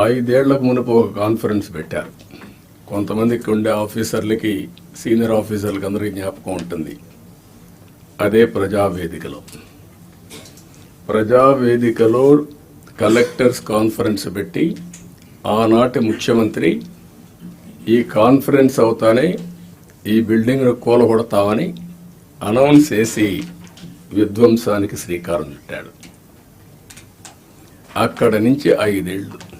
ఐదేళ్ళకు మునుపు ఒక కాన్ఫరెన్స్ పెట్టారు. కొంతమందికి ఉండే ఆఫీసర్లకి సీనియర్ ఆఫీసర్లకి అందరికీ జ్ఞాపకం ఉంటుంది. అదే ప్రజావేదికలో. ప్రజావేదికలో కలెక్టర్స్ కాన్ఫరెన్స్ పెట్టి ఆనాటి ముఖ్యమంత్రి ఈ కాన్ఫరెన్స్ అవుతానే ఈ బిల్డింగ్ కూలగొడతామని అనౌన్స్ చేసి విధ్వంసానికి శ్రీకారం చుట్టాడు. అక్కడ నుంచి ఐదేళ్ళు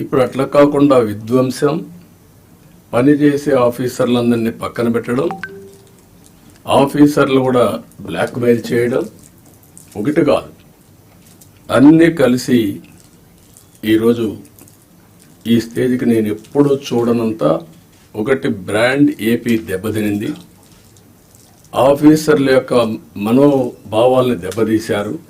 ఇప్పుడు అట్లా కాకుండా విధ్వంసం పనిచేసే ఆఫీసర్లందరినీ పక్కన పెట్టడం ఆఫీసర్లు కూడా బ్లాక్మెయిల్ చేయడం ఒకటి కాదు. అన్నీ కలిసి ఈరోజు ఈ స్టేజ్కి నేను ఎప్పుడూ చూడనంత ఒకటి బ్రాండ్ ఏపీ దెబ్బతినింది. ఆఫీసర్ల యొక్క మనోభావాల్ని దెబ్బతీశారు.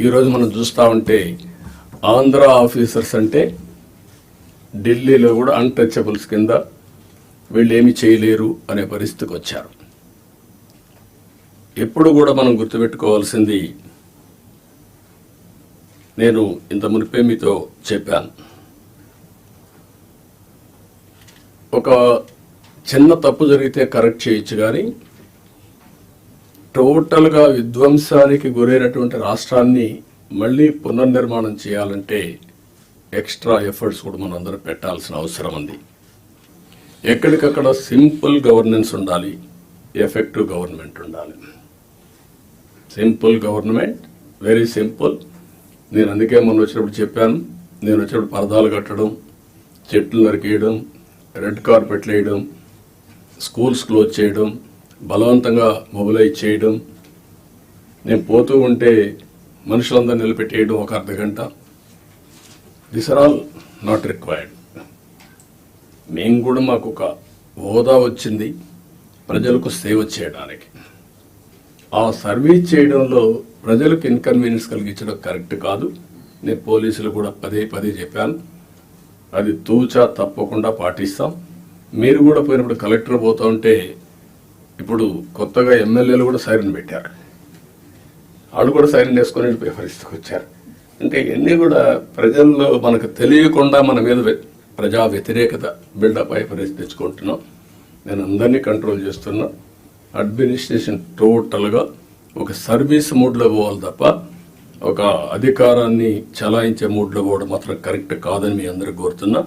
ఈరోజు మనం చూస్తూ ఉంటే ఆంధ్ర ఆఫీసర్స్ అంటే ఢిల్లీలో కూడా అన్టచబుల్స్ కింద వీళ్ళు ఏమి చేయలేరు అనే పరిస్థితికి వచ్చారు. ఎప్పుడు కూడా మనం గుర్తుపెట్టుకోవాల్సింది నేను ఇంత మునిపే మీతో చెప్పాను. ఒక చిన్న తప్పు జరిగితే కరెక్ట్ చేయొచ్చు కానీ టోటల్గా విధ్వంసానికి గురైనటువంటి రాష్ట్రాన్ని మళ్ళీ పునర్నిర్మాణం చేయాలంటే ఎక్స్ట్రా ఎఫర్ట్స్ కూడా మనం పెట్టాల్సిన అవసరం ఉంది. ఎక్కడికక్కడ సింపుల్ గవర్నెన్స్ ఉండాలి ఎఫెక్టివ్ గవర్నమెంట్ ఉండాలి. Simple government very simple. నేను అందుకే మొన్న వచ్చినప్పుడు చెప్పాను నేను వచ్చినప్పుడు పరదాలు కట్టడం చెట్లు నరికేయడం రెడ్ కార్పెట్లు వేయడం స్కూల్స్ క్లోజ్ చేయడం బలవంతంగా మొబిలైజ్ చేయడం నేను పోతూ ఉంటే మనుషులందరూ నిలబెట్టేయడం ఒక అర్ధ గంట. This are all not required మేము కూడా మాకు ఒక హోదా వచ్చింది ప్రజలకు సేవ చేయడానికి. ఆ సర్వీస్ చేయడంలో ప్రజలకు ఇన్కన్వీనియన్స్ కలిగించడం కరెక్ట్ కాదు. నేను పోలీసులు కూడా పదే పదే చెప్పాను. అది తూచా తప్పకుండా పాటిస్తాం. మీరు కూడా పోయినప్పుడు కలెక్టర్ పోతూ ఉంటే ఇప్పుడు కొత్తగా ఎమ్మెల్యేలు కూడా సైరన్ పెట్టారు. వాళ్ళు కూడా సైరన్ వేసుకొని వెళ్ళిపోయే పరిస్థితికి వచ్చారు. అంటే ఇవన్నీ కూడా ప్రజల్లో మనకు తెలియకుండా మన మీద ప్రజా వ్యతిరేకత బిల్డప్ అయ్యే పరిస్థితి తెచ్చుకుంటున్నాం. నేను అందరినీ కంట్రోల్ చేస్తున్నా. అడ్మినిస్ట్రేషన్ టోటల్గా ఒక సర్వీస్ మూడ్లో పోవాలి తప్ప ఒక అధికారాన్ని చలాయించే మూడ్లో పోవడం మాత్రం కరెక్ట్ కాదని మీ అందరికి కోరుతున్నా.